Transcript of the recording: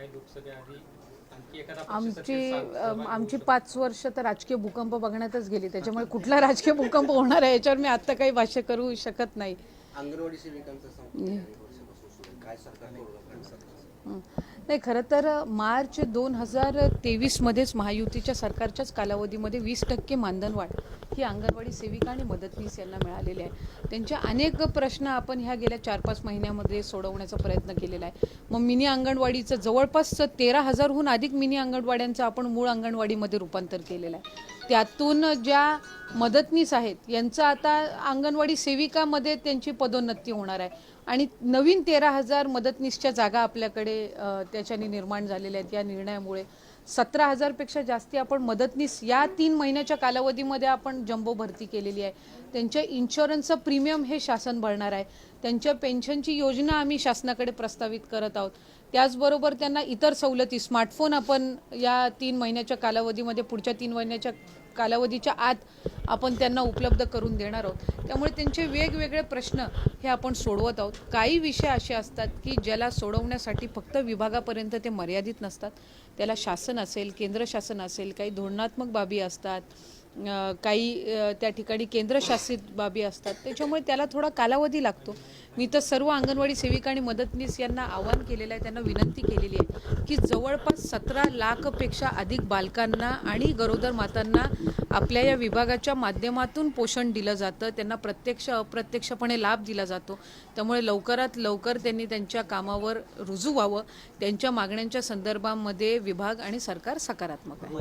काही लोकसभेआधी आमची आमची. पाच वर्ष तर राजकीय भूकंप बघण्यातच गेली. त्याच्यामुळे कुठला राजकीय भूकंप होणार आहे याच्यावर मी आता काही भाष्य करू शकत नाही. नाही खरं तर मार्च दोन हजार तेवीसमध्येच महायुतीच्या सरकारच्याच कालावधीमध्ये वीस टक्के मानधनवाढ ही अंगणवाडी सेविका आणि मदतनीस यांना मिळालेली आहे. त्यांचे अनेक प्रश्न आपण ह्या गेल्या चार पाच महिन्यामध्ये सोडवण्याचा प्रयत्न केलेला आहे. मग मिनी अंगणवाडीचं जवळपास तेरा हजारहून अधिक मिनी अंगणवाड्यांचं आपण मूळ अंगणवाडीमध्ये रूपांतर केलेलं आहे. त्यातून ज्या मदतनीस आहेत यांचं आता अंगणवाडी सेविकामध्ये त्यांची पदोन्नती होणार आहे. आणि नवीन तेरा हजार मदतनीसच्या जागा आपल्याकडे त्याच्याने निर्माण झालेल्या आहेत या निर्णयामुळे. सतरा हजारपेक्षा जास्ती आपण मदतनीस या तीन महिन्याच्या कालावधीमध्ये आपण जम्बो भरती केलेली आहे. त्यांच्या इन्शुरन्सचं प्रीमियम हे शासन भरणार आहे. त्यांच्या पेन्शनची योजना आम्ही शासनाकडे प्रस्तावित करत आहोत. त्याचबरोबर त्यांना इतर सवलती स्मार्टफोन आपण या तीन महिन्याच्या कालावधीमध्ये पुढच्या तीन महिन्याच्या कालावधीच्या आत आपण त्यांना उपलब्ध करून देणार आहोत. त्यामुळे त्यांचे वेगवेगळे प्रश्न हे आपण सोडवत आहोत. काही विषय असे असतात की ज्याला सोडवण्यासाठी फक्त विभागापर्यंत ते मर्यादित नसतात. त्याला शासन असेल केंद्र शासन असेल काही धोरणात्मक बाबी असतात काही त्या ठिकाणी केंद्रशासित बाबी असतात. त्याच्यामुळे त्याला थोडा कालावधी लागतो. मी तर सर्व अंगणवाडी सेविका आणि मदतनीस यांना आवाहन केलेलं आहे त्यांना विनंती केलेली आहे की जवळपास सतरा लाखपेक्षा अधिक बालकांना आणि गरोदर मातांना आपल्या या विभागाच्या माध्यमातून पोषण दिलं जातं. त्यांना प्रत्यक्ष अप्रत्यक्षपणे लाभ दिला जातो. त्यामुळे लवकरात लवकर त्यांनी त्यांच्या कामावर रुजू व्हावं. त्यांच्या मागण्यांच्या संदर्भामध्ये विभाग आणि सरकार सकारात्मक आहे.